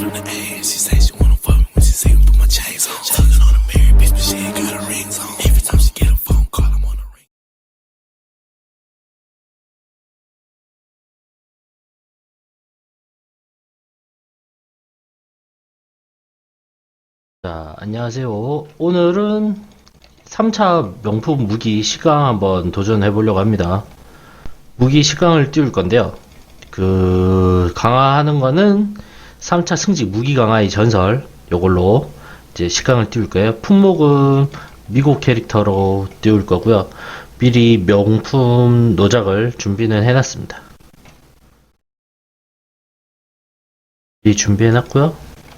from the ass. She say she wanna fuck me when she see me put my chains on. Tugging on a married bitch, but she ain't got her rings on. Every time she get a phone call, I'm on the ring. 자, 안녕하세요. 오늘은 3차 명품 무기 시강 한번 도전해 보려고 합니다. 무기 시강을 띄울 건데요. 그, 강화하는 거는 3차 승직 무기 강화의 전설, 요걸로 이제 시강을 띄울 거예요. 품목은 미국 캐릭터로 띄울 거고요. 미리 명품 노작을 준비는 해놨습니다. 미리 준비해놨고요.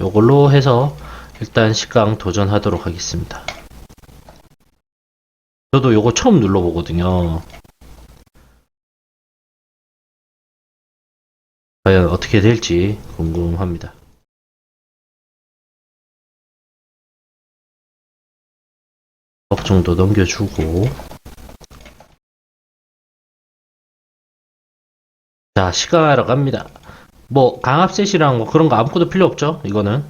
요걸로 해서 일단 식강 도전하도록 하겠습니다. 저도 요거 처음 눌러보거든요. 과연 어떻게 될지 궁금합니다. 억 정도 넘겨주고 자 시강하러 갑니다. 뭐 강압셋이랑 뭐 그런 거 아무것도 필요 없죠 이거는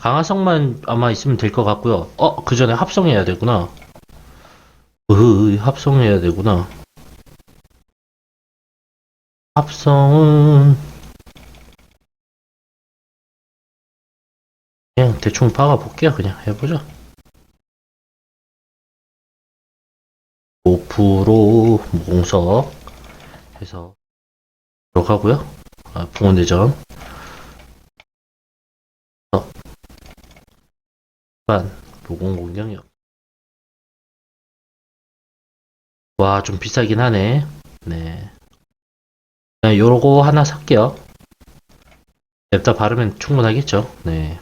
강화성만 아마 있으면 될 것 같고요. 어, 그 전에 합성해야 되구나. 으, 합성해야 되구나. 합성은 그냥 대충 박아 볼게요. 그냥 해보자. 5% 무공석 해서 들어가고요. 아, 붕어대전. 반 보공 공격력 와 좀 비싸긴 하네. 네. 요거 하나 살게요. 냅다 바르면 충분하겠죠? 네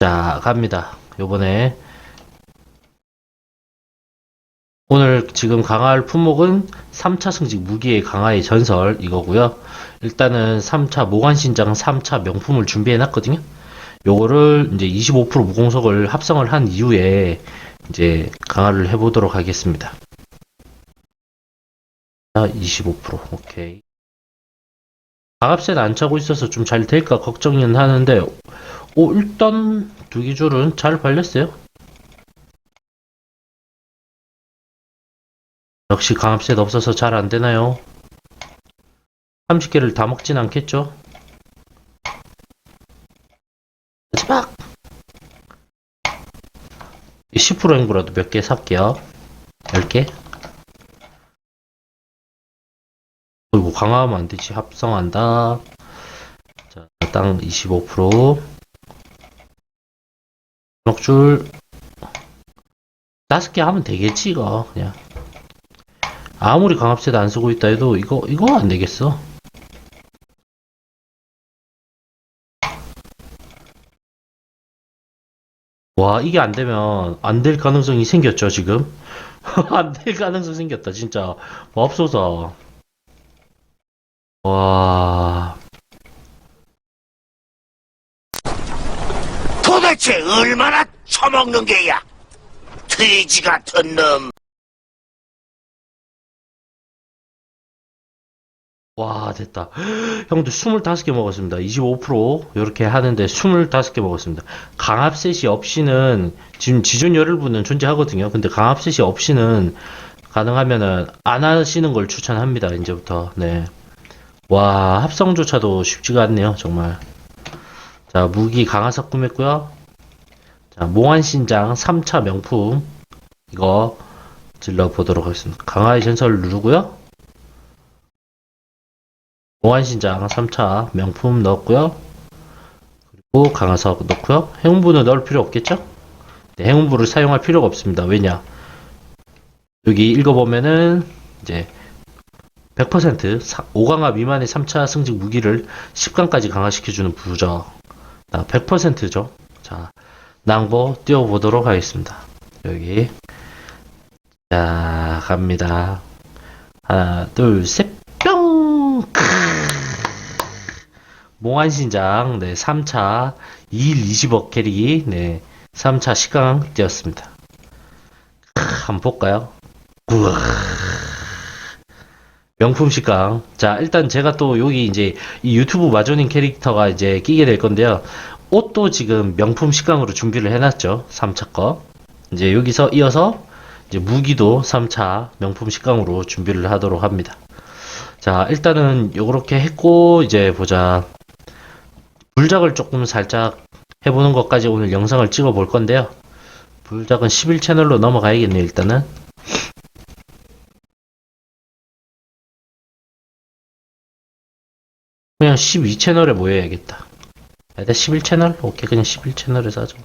자 갑니다 요번에 오늘 지금 강화할 품목은 3차 승직 무기의 강화의 전설 이거고요 일단은 3차 모관신장 3차 명품을 준비해 놨거든요 요거를 이제 25% 무공석을 합성을 한 이후에 이제 강화를 해 보도록 하겠습니다. 자, 25% 오케이. 강압셋 안 차고 있어서 좀 잘 될까 걱정은 하는데, 오 일단 두 기줄은 잘 발렸어요. 역시 강압셋 없어서 잘 안 되나요? 30개를 다 먹진 않겠죠? 마지막 10% 행보라도 몇 개 살게요 10개 어이구 강화하면 안되지 합성한다 자 땅 25% 먹줄 5개 하면 되겠지 이거 그냥 아무리 강압셋 안 쓰고 있다 해도 이거 이거 안 되겠어 와, 이게 안 되면 안 될 가능성이 생겼죠, 지금? 안 될 가능성 생겼다, 진짜. 맙소사. 와, 도대체 얼마나 처먹는 게야? 돼지 같은 놈. 와, 됐다. 형도 25개 먹었습니다. 25% 이렇게 하는데 25개 먹었습니다. 강압셋이 없이는 지금 지존 열흘분은 존재하거든요. 근데 강압셋이 없이는 가능하면은 안 하시는 걸 추천합니다. 이제부터. 네. 와, 합성조차도 쉽지가 않네요. 정말. 자, 무기 강화석 구매했고요. 자, 몽환신장 3차 명품 이거 질러 보도록 하겠습니다. 강화의 전설 누르고요. 몽환신장 3차 명품 넣었고요. 그리고 강화석 넣고요. 행운부는 넣을 필요 없겠죠? 네, 행운부를 사용할 필요가 없습니다. 왜냐? 여기 읽어보면은 이제 100% 5강화 미만의 3차 승직 무기를 10강까지 강화시켜주는 부적. 100%죠. 자, 낭보 띄워보도록 하겠습니다. 여기. 자, 갑니다. 하나, 둘, 셋, 뿅! 몽환신장, 네, 3차 2일 20억 캐리, 네, 3차 시강 뛰었습니다. 한번 볼까요? 우와. 명품 식강. 자, 일단 제가 또 여기 이제 이 유튜브 마조님 캐릭터가 이제 끼게 될 건데요. 옷도 지금 명품 식강으로 준비를 해놨죠. 3차 거. 이제 여기서 이어서 이제 무기도 3차 명품 식강으로 준비를 하도록 합니다. 자, 일단은 요렇게 했고, 이제 보자. 불작을 조금 살짝 해보는 것까지 오늘 영상을 찍어 볼 건데요. 불작은 11 채널로 넘어가야겠네요, 일단은. 그냥 12 채널에 모여야겠다. 일단 11채널? 오케이, 그냥 11채널에 사죠.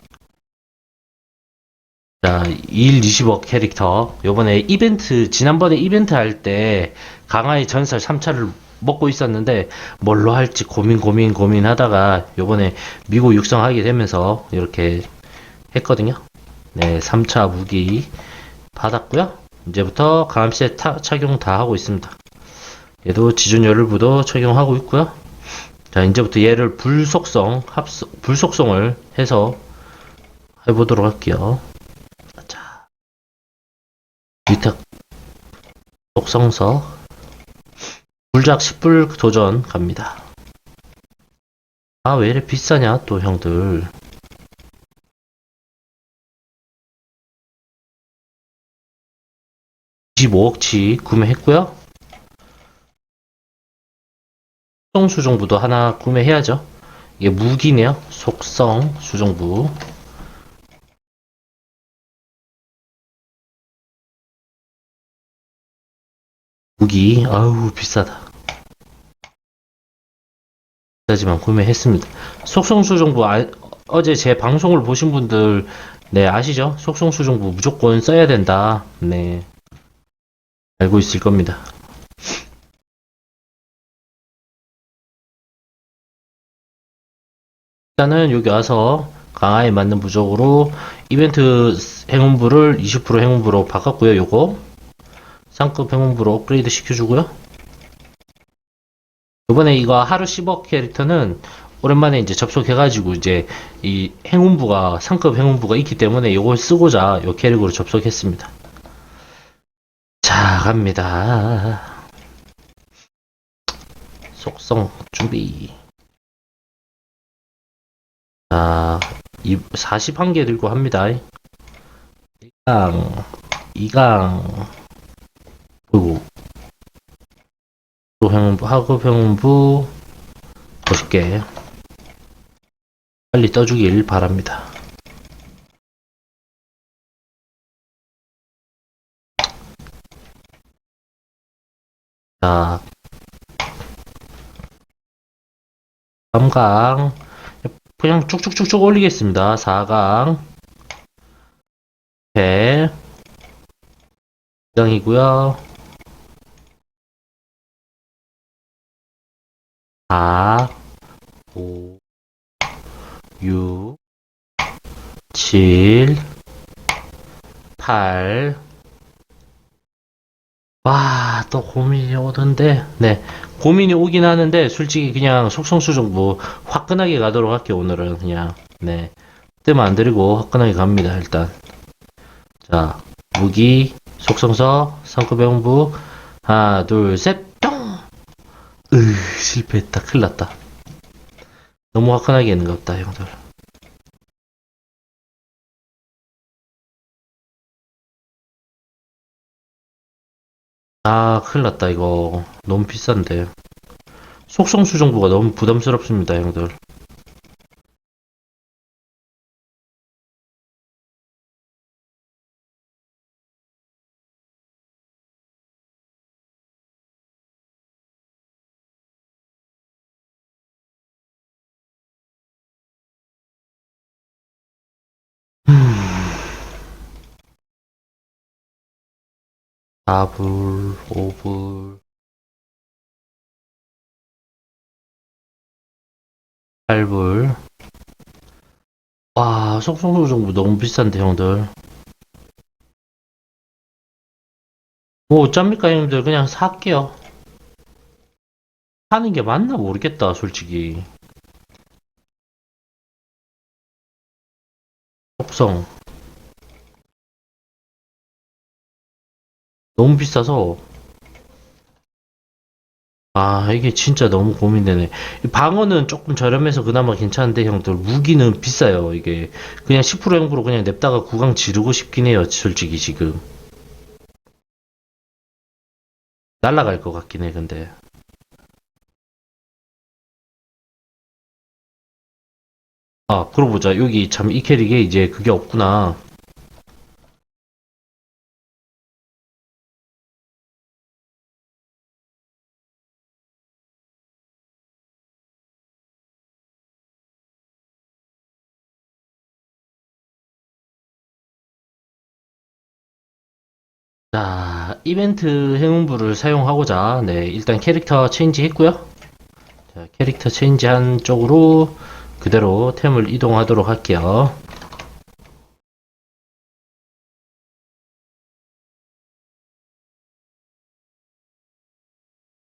자, 2일 20억 캐릭터. 요번에 이벤트, 지난번에 이벤트 할 때 강화의 전설 3차를 먹고 있었는데 뭘로 할지 고민 고민 고민 하다가 요번에 미국 육성하게 되면서 이렇게 했거든요. 네, 3차 무기 받았고요. 이제부터 타, 착용 다 하고 있습니다. 얘도 지존 열불도 적용하고 있고요. 자, 이제부터 얘를 불속성, 합성, 불속성을 해서 해보도록 할게요. 자, 위탁 속성서 불작 10불 도전 갑니다. 아, 왜 이래 비싸냐, 또 형들. 이 25억치 구매했고요. 속성 수정부도 하나 구매해야죠. 이게 무기네요. 속성 수정부. 무기, 아우, 비싸다. 비싸지만 구매했습니다. 속성 수정부, 아, 어제 제 방송을 보신 분들, 네, 아시죠? 속성 수정부 무조건 써야 된다. 네. 알고 있을 겁니다. 일단은 여기 와서 강화에 맞는 부적으로 이벤트 행운부를 20% 행운부로 바꿨고요, 요거. 상급 행운부로 업그레이드 시켜주고요. 이번에 이거 하루 10억 캐릭터는 오랜만에 이제 접속해가지고 이제 이 행운부가 상급 행운부가 있기 때문에 이걸 쓰고자 이 캐릭으로 접속했습니다. 자 갑니다. 속성 준비. 자, 41개 들고 합니다. 1강, 2강, 그리고 하급 행운부 50개 빨리 떠주길 바랍니다. 자, 3강 그냥 쭉쭉쭉쭉 올리겠습니다. 4강 100 2강이고요. 4, 5, 6, 7, 8. 와, 또 고민이 오던데. 네. 고민이 오긴 하는데, 솔직히 그냥 속성수 정부 화끈하게 가도록 할게요, 오늘은. 그냥. 네. 뜨면 안 드리고 화끈하게 갑니다, 일단. 자, 무기, 속성서, 배웅부. 하나, 둘, 셋, 뿅! 으, 실패했다. 큰일 났다. 너무 화끈하게 했는 것 같다, 형들. 아, 큰일 났다, 이거. 너무 비싼데. 속성 수정부가 너무 부담스럽습니다, 형들. 사불 5불, 8불. 와, 속성수 정부 너무 비싼데, 형들. 뭐, 어쩝니까, 형들. 그냥 살게요. 사는 게 맞나 모르겠다, 솔직히. 속성. 너무 비싸서 아, 이게 진짜 너무 고민되네. 이 방어는 조금 저렴해서 그나마 괜찮은데, 형들. 무기는 비싸요, 이게. 그냥 10% 행보로 그냥 냅다가 구강 지르고 싶긴 해요, 솔직히 지금. 날라갈 것 같긴 해, 근데. 아, 그러고 보자. 여기 참 이 캐릭에 이제 그게 없구나. 이벤트 행운부를 사용하고자, 네, 일단 캐릭터 체인지 했고요. 자, 캐릭터 체인지 한 쪽으로 그대로 템을 이동하도록 할게요.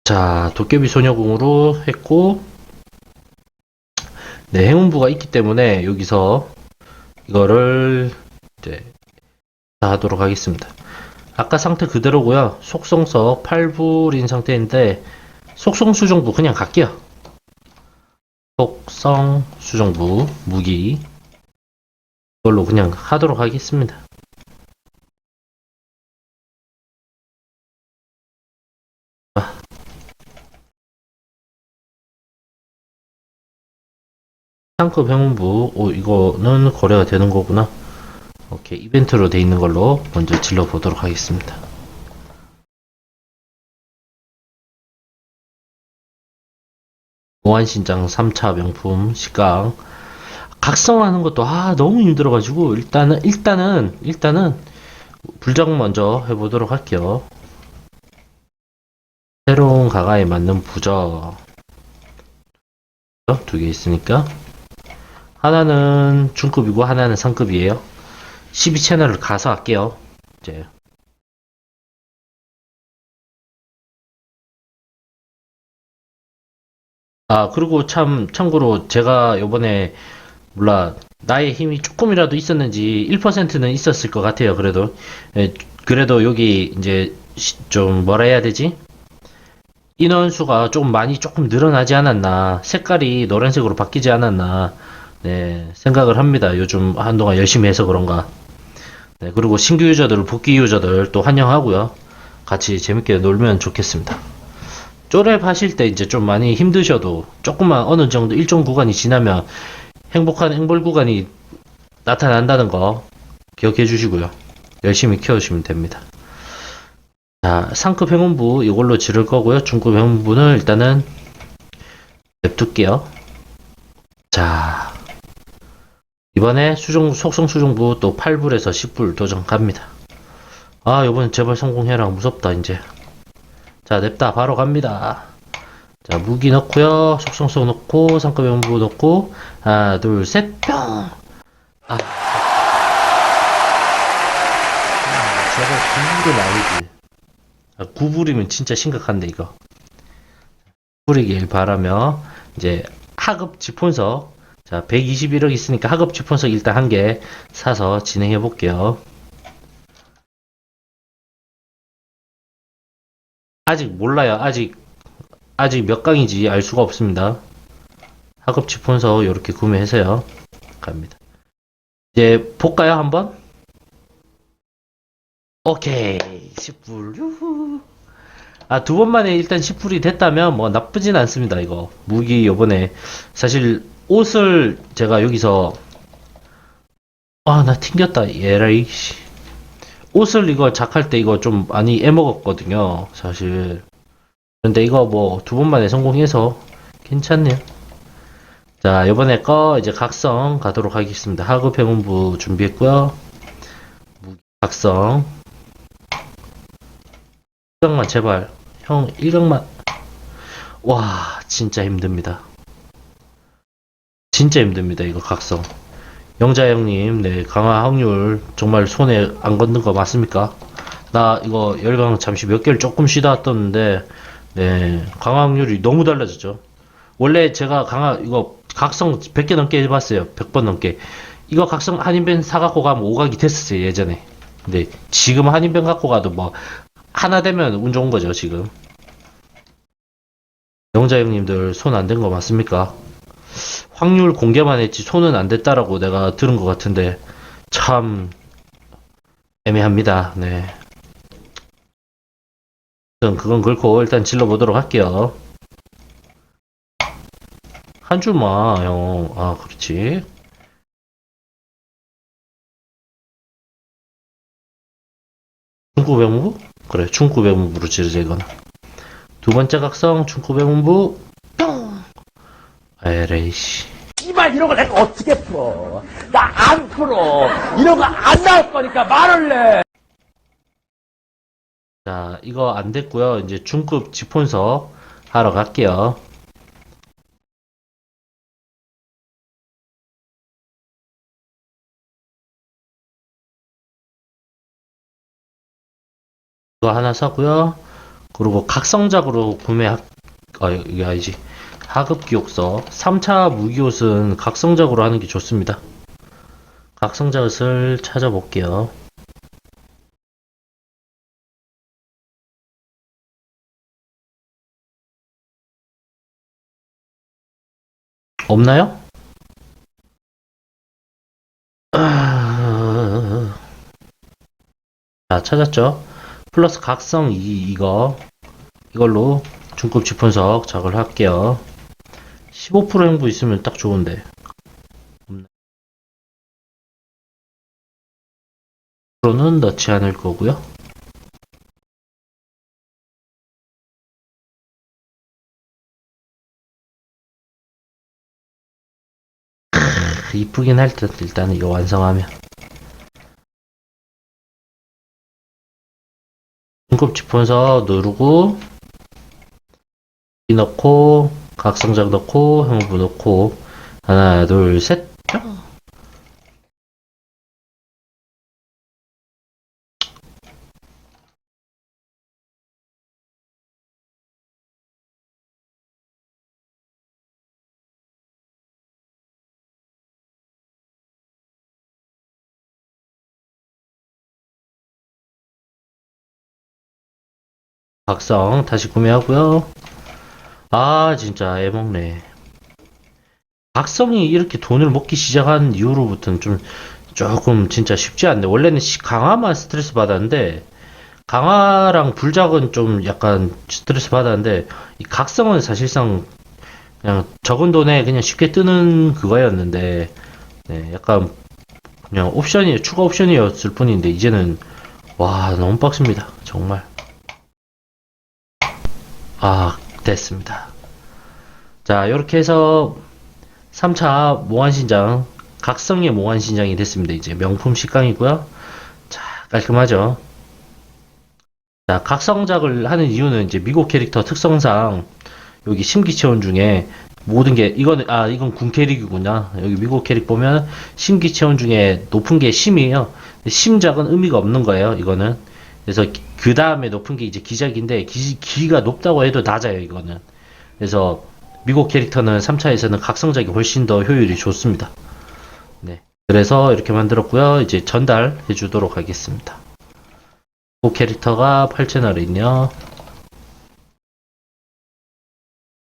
자, 도깨비 소녀궁으로 했고, 네, 행운부가 있기 때문에 여기서 이거를 이제 하도록 하겠습니다. 아까 상태 그대로고요. 속성석 8불인 상태인데 속성 수정부 그냥 갈게요. 속성 수정부 무기 이걸로 그냥 하도록 하겠습니다. 아. 상급 행운부 오 이거는 거래가 되는 거구나. 오케이 이벤트로 돼 있는 걸로 먼저 질러 보도록 하겠습니다. 보안신장 3차 명품 식강 각성하는 것도 아 너무 힘들어가지고 일단은 일단은 일단은 불정 먼저 해보도록 할게요. 새로운 가가에 맞는 부적 두 개 있으니까 하나는 중급이고 하나는 상급이에요. 12채널을 가서 할게요. 이제. 아, 그리고 참, 참고로 제가 요번에, 몰라, 나의 힘이 조금이라도 있었는지 1%는 있었을 것 같아요, 그래도. 예, 그래도 여기 이제 시- 좀 뭐라 해야 되지? 인원수가 좀 많이 조금 늘어나지 않았나. 색깔이 노란색으로 바뀌지 않았나. 네, 생각을 합니다. 요즘 한동안 열심히 해서 그런가. 네, 그리고 신규 유저들, 복귀 유저들 또 환영하고요. 같이 재밌게 놀면 좋겠습니다. 쪼랩 하실 때 이제 좀 많이 힘드셔도 조금만 어느 정도 일정 구간이 지나면 행복한 행볼 구간이 나타난다는 거 기억해 주시고요. 열심히 키워주시면 됩니다. 자, 상급 행운부 이걸로 지를 거고요. 중급 행운부는 일단은 냅둘게요. 자, 이번에 수정, 속성 수정부 또 8불에서 10불 도전 갑니다. 아, 요번 제발 성공해라. 무섭다, 이제. 자, 냅다. 바로 갑니다. 자, 무기 넣고요. 속성성 넣고, 상급 연부 넣고, 하나, 둘, 셋, 뿅! 아. 제발 9불은 아니지. 아, 9불이면 진짜 심각한데, 이거. 9불이길 바라며, 이제, 하급 지폰석, 자, 121억 있으니까 하급 지폰석 일단 한 개 사서 진행해 볼게요. 아직 몰라요. 아직 아직 몇 강인지 알 수가 없습니다. 하급 지폰석 이렇게 구매해서요. 갑니다. 이제 볼까요 한번? 오케이 10불 유후. 아, 두 번 만에 일단 10불이 됐다면 뭐 나쁘진 않습니다, 이거. 무기 요번에 사실 옷을 제가 여기서 아, 나 튕겼다. 예라이 씨. 옷을 이거 작할 때 이거 좀 많이 애먹었거든요, 사실. 그런데 이거 뭐 두 번 만에 성공해서 괜찮네요. 자, 이번에 거 이제 각성 가도록 하겠습니다. 하급 행운부 준비했고요. 각성. 1강만 제발. 형 1강만. 와, 진짜 힘듭니다. 진짜 힘듭니다. 이거 각성. 영자 형님, 네, 강화 확률 정말 손에 안 걷는 거 맞습니까? 나 이거 열강 잠시 몇 개월 조금 쉬다 왔었는데, 네, 강화 확률이 너무 달라졌죠. 원래 제가 강화, 이거 각성 100개 넘게 해봤어요. 100번 넘게. 이거 각성 한인벤 사갖고 가면 5각이 됐었어요, 예전에. 근데 지금 한인벤 갖고 가도 뭐, 하나 되면 운 좋은 거죠, 지금. 영자 형님들 손 안 댄 거 맞습니까? 확률 공개만 했지 손은 안 됐다라고 내가 들은 것 같은데 참 애매합니다. 네. 그건 그렇고 일단 질러 보도록 할게요. 한 줄만 형. 아 그렇지. 중구 배문부? 그래 중구 배문부로 지르자 이거는. 두 번째 각성 중구 배문부 뿅. 에레이씨. 이발 이런 걸 내가 어떻게 풀어? 나 안 풀어. 이런 거 안 나올 거니까 말을 내. 자, 이거 안 됐고요. 이제 중급 지폰서 하러 갈게요. 이거 하나 사고요. 그리고 각성작으로 구매, 아, 이게 아니지. 하급 기옥서. 3차 무기옷은 각성작으로 하는 게 좋습니다. 각성작을 찾아볼게요. 없나요? 아, 자, 찾았죠? 플러스 각성 2, 이거. 이걸로 중급 지분석 작을 할게요. 15% 행부 있으면 딱 좋은데. 프로는 넣지 않을 거고요. 이쁘긴 할 듯, 일단 이거 완성하면. 중급 지폰서 누르고, 이 넣고, 각성작 넣고, 형부 넣고, 하나, 둘, 셋, 뿅! 각성 다시 구매하고요. 아 진짜 애먹네. 각성이 이렇게 돈을 먹기 시작한 이후로부터는 좀 조금 진짜 쉽지 않네. 원래는 시- 강화만 스트레스 받았는데 강화랑 불작은 좀 약간 스트레스 받았는데 이 각성은 사실상 그냥 적은 돈에 그냥 쉽게 뜨는 그거였는데 네, 약간 그냥 옵션이 추가 옵션이었을 뿐인데 이제는 와 너무 빡습니다. 정말. 아, 됐습니다. 자, 이렇게 해서 3차 몽환신장, 각성의 몽환신장이 됐습니다. 이제 명품 식강이고요. 자, 깔끔하죠? 자, 각성작을 하는 이유는 이제 미국 캐릭터 특성상 여기 심기체원 중에 모든 게 이거는 아 이건 군 캐릭이구나 여기 미국 캐릭 보면 심기체원 중에 높은 게 심이에요 심작은 의미가 없는 거예요 이거는 그래서 그 다음에 높은 게 이제 기작인데 기, 기가 높다고 해도 낮아요 이거는. 그래서 미국 캐릭터는 3차에서는 각성작이 훨씬 더 효율이 좋습니다. 네. 그래서 이렇게 만들었고요. 이제 전달해 주도록 하겠습니다. 미국 캐릭터가 8채널에 있네요.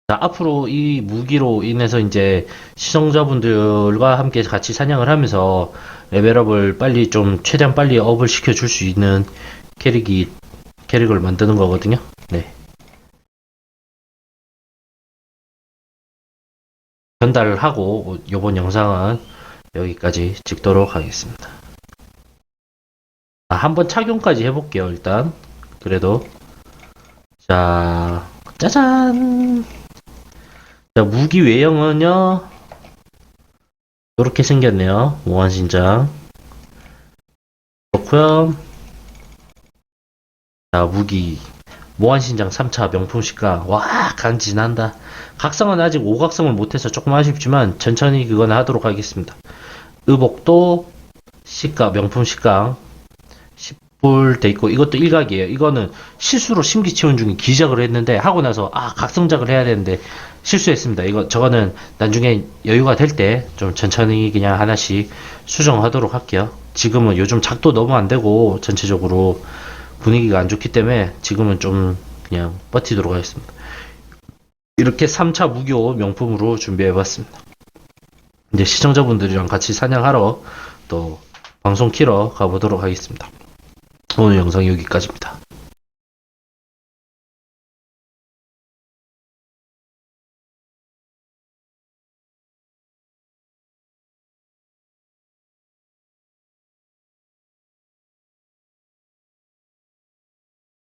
자, 앞으로 이 무기로 인해서 이제 시청자분들과 함께 같이 사냥을 하면서 레벨업을 빨리 좀 최대한 빨리 업을 시켜 줄 수 있는 캐릭이 캐릭을 만드는 거거든요. 네. 전달을 하고 이번 영상은 여기까지 찍도록 하겠습니다. 아, 한번 착용까지 해볼게요. 일단 그래도 자 짜잔 자 무기 외형은요 이렇게 생겼네요. 무한신장 그렇고요. 자, 무기. 무한신장 3차 명품 식강. 와, 간지난다. 각성은 아직 5각성을 못해서 조금 아쉽지만, 천천히 그건 하도록 하겠습니다. 의복도 식강, 명품 식강. 10불 돼 있고, 이것도 일각이에요. 이거는 실수로 심기치원 중에 기작을 했는데, 하고 나서, 아, 각성작을 해야 되는데, 실수했습니다. 이거, 저거는 나중에 여유가 될 때, 좀 천천히 그냥 하나씩 수정하도록 할게요. 지금은 요즘 작도 너무 안 되고, 전체적으로. 분위기가 안 좋기 때문에 지금은 좀 그냥 버티도록 하겠습니다. 이렇게 3차 무교 명품으로 준비해봤습니다. 이제 시청자분들이랑 같이 사냥하러 또 방송 키러 가보도록 하겠습니다. 오늘 영상 여기까지입니다.